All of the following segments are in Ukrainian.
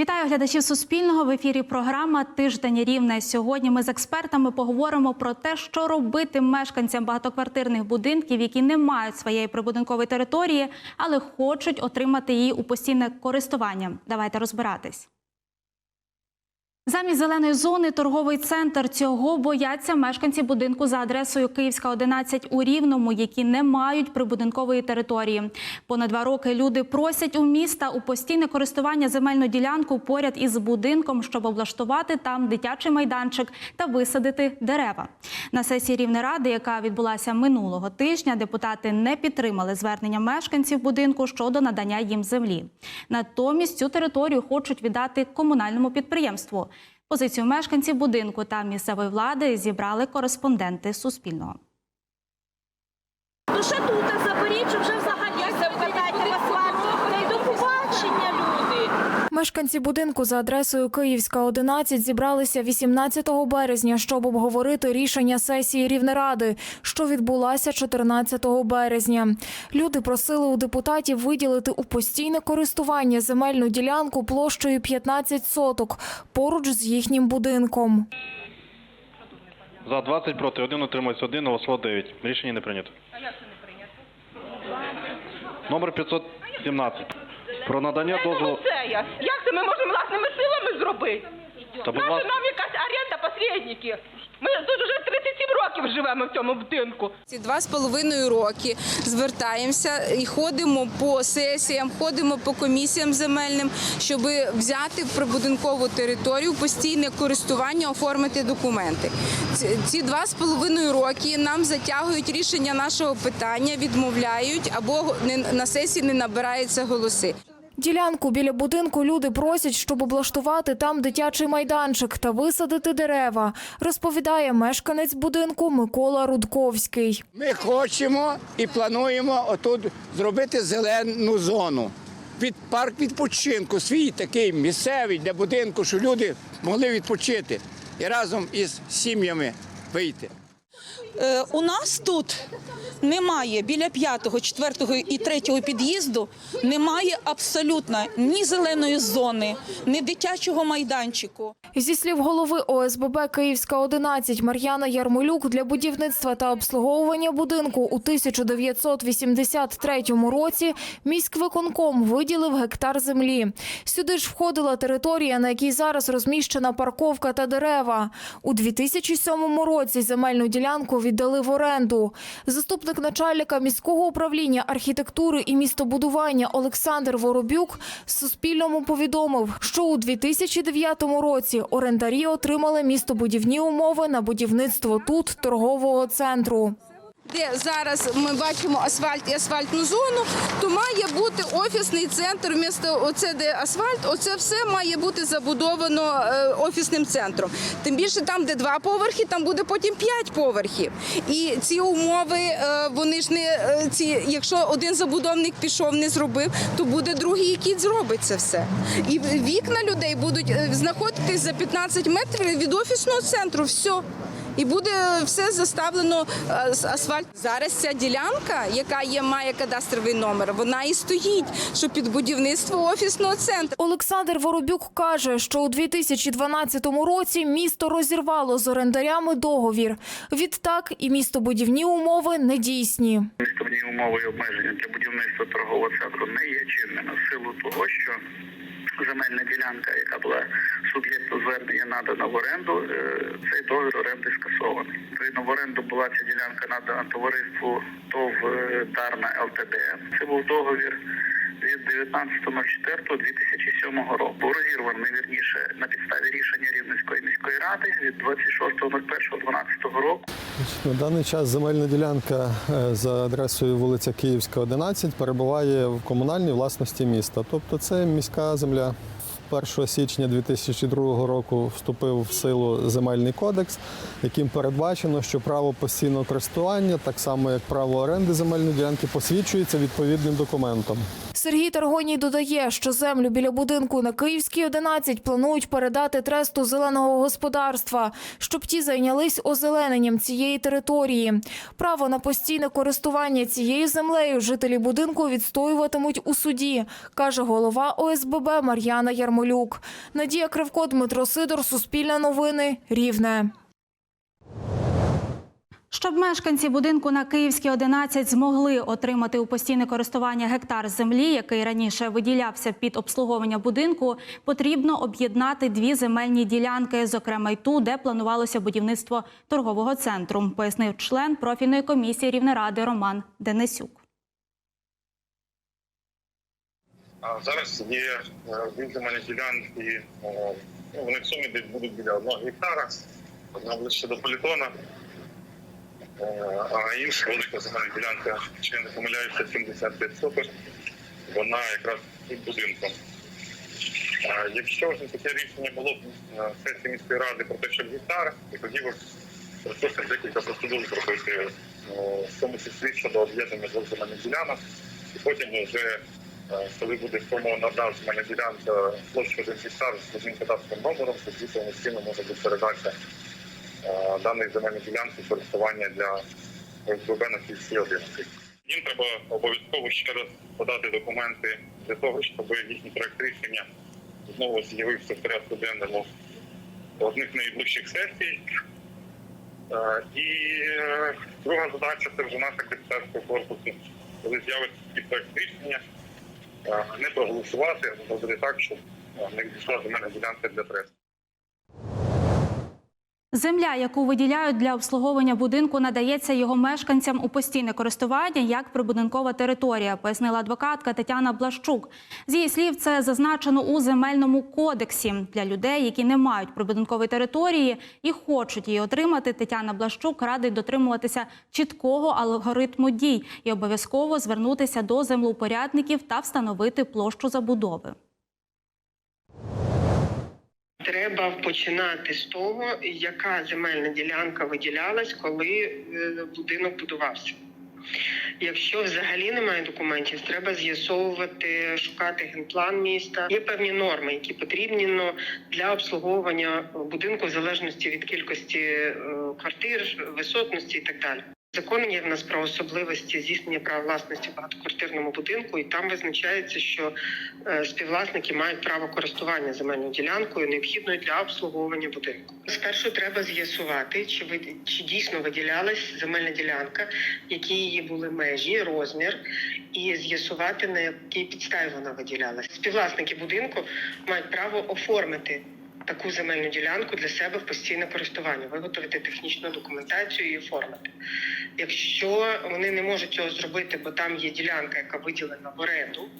Вітаю глядачів Суспільного в ефірі. Програма Тиждень рівне. Сьогодні ми з експертами поговоримо про те, що робити мешканцям багатоквартирних будинків, які не мають своєї прибудинкової території, але хочуть отримати її у постійне користування. Давайте розбиратись. Замість зеленої зони торговий центр цього бояться мешканці будинку за адресою Київська 11 у Рівному, які не мають прибудинкової території. Понад два роки люди просять у міста у постійне користування земельну ділянку поряд із будинком, щоб облаштувати там дитячий майданчик та висадити дерева. На сесії Рівнеради, яка відбулася минулого тижня, депутати не підтримали звернення мешканців будинку щодо надання їм землі. Натомість цю територію хочуть віддати комунальному підприємству. Позицію мешканців будинку та місцевої влади зібрали кореспонденти Суспільного. Ну ще тут щоб вже взагалі запитайте асфальт. До побачення. Мешканці будинку за адресою Київська 11 зібралися 18 березня, щоб обговорити рішення сесії Рівнеради, що відбулася 14 березня. Люди просили у депутатів виділити у постійне користування земельну ділянку площею 15 соток поруч з їхнім будинком. За 20 проти 1 утримується 1, голосувало 9. Рішення не прийнято. А як це не прийнято? Номер 517. Про надання дозволу. Це. Як це ми можемо власними силами зробити? Та, будь Наша ласка, нам якась оренда посередники. Ми тут вже 37 років живемо в цьому будинку. Ці два з половиною роки звертаємося і ходимо по сесіям, ходимо по комісіям земельним, щоб взяти прибудинкову територію постійне користування, оформити документи. Ці- Ці два з половиною роки нам затягують рішення нашого питання, відмовляють або не- на сесії не набираються голоси. Ділянку біля будинку люди просять, щоб облаштувати там дитячий майданчик та висадити дерева, розповідає мешканець будинку Микола Рудковський. Ми хочемо і плануємо отут зробити зелену зону. Під парк відпочинку, свій такий місцевий для будинку, щоб люди могли відпочити і разом із сім'ями вийти. Е, У нас тут немає біля п'ятого, четвертого і третього під'їзду немає абсолютно ні зеленої зони, ні дитячого майданчику. Зі слів голови ОСББ Київська 11 Мар'яна Ярмолюк для будівництва та обслуговування будинку у 1983 році міськвиконком виділив гектар землі. Сюди ж входила територія, на якій зараз розміщена парковка та дерева. У 2007 році земельну ділянку віддали в оренду. Заступник начальника міського управління архітектури і містобудування Олександр Воробюк Суспільному повідомив, що у 2009 році орендарі отримали містобудівні умови на будівництво тут торгового центру. Де зараз ми бачимо асфальт і асфальтну зону, то має бути офісний центр. Вмісто оце де асфальт, оце все має бути забудовано е, офісним центром. Тим більше там, де два поверхи, там буде потім п'ять поверхів. І ці умови е, вони ж не е, ці, якщо один забудовник пішов, не зробив, то буде другий, який зробить це все. І вікна людей будуть знаходитись за 15 метрів від офісного центру. Все. І буде все заставлено е, з асфальт. Зараз ця ділянка, яка є, має кадастровий номер, вона і стоїть, що під будівництво офісного центру. Олександр Воробюк каже, що у 2012 році місто розірвало з орендарями договір. Відтак і містобудівні умови недійсні. Містобні умови і обмеження для будівництва торгового центру не є чинними в силу того, що земельна ділянка, яка була суб'єкту звернення надана в оренду, е, цей договір оренди скасований. Відповідно, в оренду була ця ділянка надана товариству ТОВ Дарна Тарна ЛТД. Це був договір від 19.04.2007 року. Був розірваний вірніше на підставі рішення Рівненської міської ради від 26.01.12 року. На даний час земельна ділянка е, за адресою вулиця Київська, 11 перебуває в комунальній власності міста. Тобто це міська земля. 1 січня 2002 року вступив в силу земельний кодекс, яким передбачено, що право постійного користування, так само як право оренди земельної ділянки, посвідчується відповідним документом. Сергій Таргоній додає, що землю біля будинку на Київській 11 планують передати тресту зеленого господарства, щоб ті зайнялись озелененням цієї території. Право на постійне користування цією землею жителі будинку відстоюватимуть у суді, каже голова ОСББ Мар'яна Ярмолюк. Надія Кривко, Дмитро Сидор, Суспільне новини, Рівне. Щоб мешканці будинку на Київській 11 змогли отримати у постійне користування гектар землі, який раніше виділявся під обслуговування будинку, потрібно об'єднати дві земельні ділянки, зокрема й ту, де планувалося будівництво торгового центру, пояснив член профільної комісії Рівнеради Роман Денисюк. А зараз є е, дві земельні ділянки, е, ну, вони в сумі будуть біля одного гектара, одна ближче до політона, а інша велика земельна ділянка, чи не помиляюся, 75 соток, вона якраз під будинком. Е, Якщо ж таке рішення було б на сесії міської ради про те, щоб гектар, і тоді б прийшлося декілька процедур зробити, е, в тому числі щодо об'єднання двох земельних ділянок, і потім вже Е, коли буде сформована одна земельна ділянка площа один гектар з одним кадастровим номером, тоді повноцінно може бути передача е, даної земельної ділянки користування для ОСББ на кільці 11. Їм треба обов'язково ще раз подати документи для того, щоб їхній проект рішення знову з'явився в порядку денному одних найближчих сесій. Е, І е, друга задача це вже наша депутатського корпусу, коли з'явиться такий проект рішення, не проголосувати, а зробити так, щоб не відійшла земельна ділянка для тресту. Земля, яку виділяють для обслуговування будинку, надається його мешканцям у постійне користування як прибудинкова територія, пояснила адвокатка Тетяна Блащук. З її слів, це зазначено у земельному кодексі для людей, які не мають прибудинкової території і хочуть її отримати. Тетяна Блащук радить дотримуватися чіткого алгоритму дій і обов'язково звернутися до землеупорядників та встановити площу забудови. Треба починати з того, яка земельна ділянка виділялась, коли е, будинок будувався. Якщо взагалі немає документів, треба з'ясовувати, шукати генплан міста. Є певні норми, які потрібні для обслуговування будинку в залежності від кількості е, квартир, висотності і так далі. Закон є в нас про особливості здійснення права власності в багатоквартирному будинку, і там визначається, що е, співвласники мають право користування земельною ділянкою, необхідною для обслуговування будинку. Спершу треба з'ясувати, чи ви чи дійсно виділялась земельна ділянка, які її були межі, розмір, і з'ясувати на якій підставі вона виділялась. Співвласники будинку мають право оформити таку земельну ділянку для себе в постійне користування, виготовити технічну документацію і оформити. Якщо вони не можуть цього зробити, бо там є ділянка, яка виділена в оренду,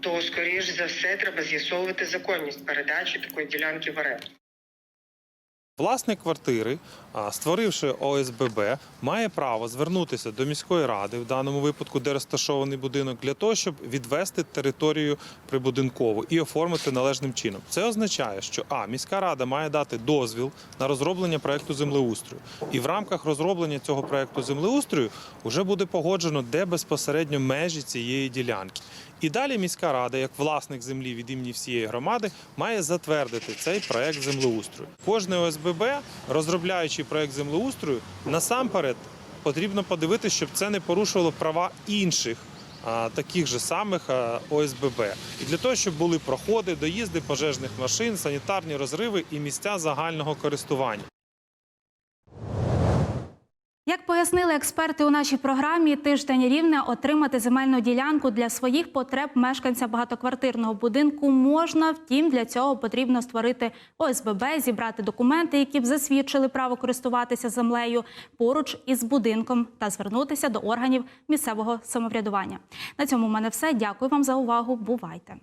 то скоріш за все треба з'ясовувати законність передачі такої ділянки в оренду. Власник квартири, створивши ОСББ, має право звернутися до міської ради, в даному випадку, де розташований будинок, для того, щоб відвести територію прибудинкову і оформити належним чином. Це означає, що а міська рада має дати дозвіл на розроблення проекту землеустрою, і в рамках розроблення цього проекту землеустрою вже буде погоджено, де безпосередньо межі цієї ділянки. І далі міська рада, як власник землі від імені всієї громади, має затвердити цей проект землеустрою. Кожне ОСББ, розробляючи проект землеустрою, насамперед потрібно подивитися, щоб це не порушувало права інших. Таких же самих ОСББ. І для того, щоб були проходи, доїзди пожежних машин, санітарні розриви і місця загального користування. Як пояснили експерти у нашій програмі, тиждень рівне отримати земельну ділянку для своїх потреб мешканця багатоквартирного будинку можна. Втім, для цього потрібно створити ОСББ, зібрати документи, які б засвідчили право користуватися землею поруч із будинком та звернутися до органів місцевого самоврядування. На цьому в мене все. Дякую вам за увагу. Бувайте.